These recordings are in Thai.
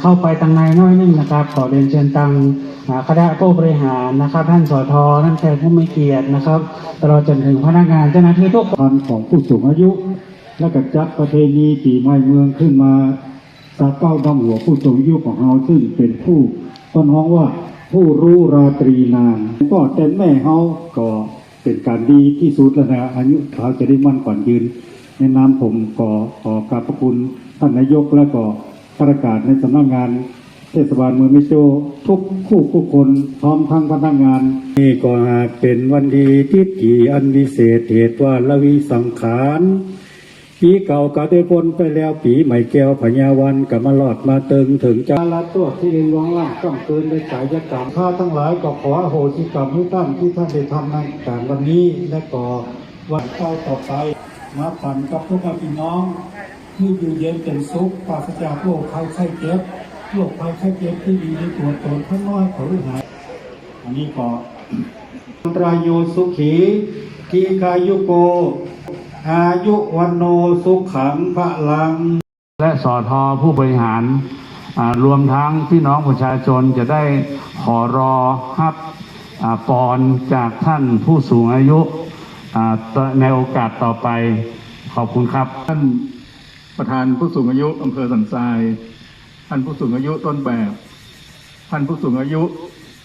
เข้าไปทางในน้อยนึงนะครับ ขอเรียนเชิญทางอ่าคณะผู้บริหารนะครับ ท่านสอทอท่านแขกผู้มีเกียรตินะครับตลอดจนถึงพนักงานเจ้าหน้าที่ทุกคนของผู้สูงอายุ และก็จัดประเพณีปีใหม่เมืองขึ้นมาสาเก้าดำหัวผู้สูงอายุของเราซึ่งเป็นผู้ต้นฮ้องว่าผู้รู้ราตรีนานก็แต่แม่เขาก็เป็นการดีที่สุดแล้วนะอายุเขาจะได้มั่นก่อนยืนในนามผมก็ขอกราบพระคุณท่านนายกและก็ ข้าราชการในสำนักงานเทศบาลเมืองมิโจทุกคู่ผู้คนพร้อมทั้งพนักงาน นี่ก็หากเป็นวันดีที่กี่อันวิเศษเหตุว่าละวิสังขารปีเก่าก็ได้พ้นไปแล้วปีใหม่แก้วพญาวันก็มาหลอดมาเติงถึงจาละตัวที่เรียนร้องล่างต้องเกินในสายกรรมข้าทั้งหลายก็ขอโหสิกรรมให้ท่านที่ท่านได้ทำในการวันนี้และก็วันเข้าต่อไปมาฝันกับพวกเราพี่น้อง ที่อยู่เย็นเป็นสุขปราศจากโรคภัยไข้เจ็บโรคภัยไข้เจ็บที่มีในตัวตนข้างน้อยขาหรือหายอันนี้ก็ตรายโยสุขีทีกายุโก อายุวันโนสุขังพระลัง และสอทอผู้บริหารรวมทั้งพี่น้องประชาชนจะได้ขอรอฮับอปอนจากท่านผู้สูงอายุในโอกาสต่อไปขอบคุณครับท่าน ประธานผู้สูงอายุอำเภอสันทราย ท่านผู้สูงอายุต้นแบบ ท่านผู้สูงอายุ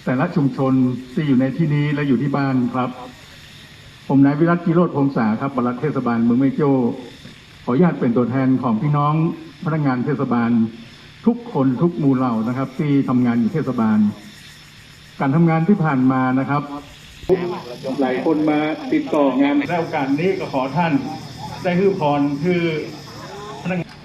แต่ละชุมชนที่อยู่ในที่นี้และอยู่ที่บ้านครับ ผมนายวิรัติกิโรธพงษาครับปลัดเทศบาลเมืองไม่โจ้ขออนุญาตเป็นตัวแทนของพี่น้องพนักงานเทศบาล ทุกคนทุกหมู่เหล่านะครับ ที่ทำงานอยู่เทศบาล การทำงานที่ผ่านมานะครับหลายคนมาติดต่องานในโอกาสนี้ก็ขอท่านได้ฮือพรคือ พนักงาน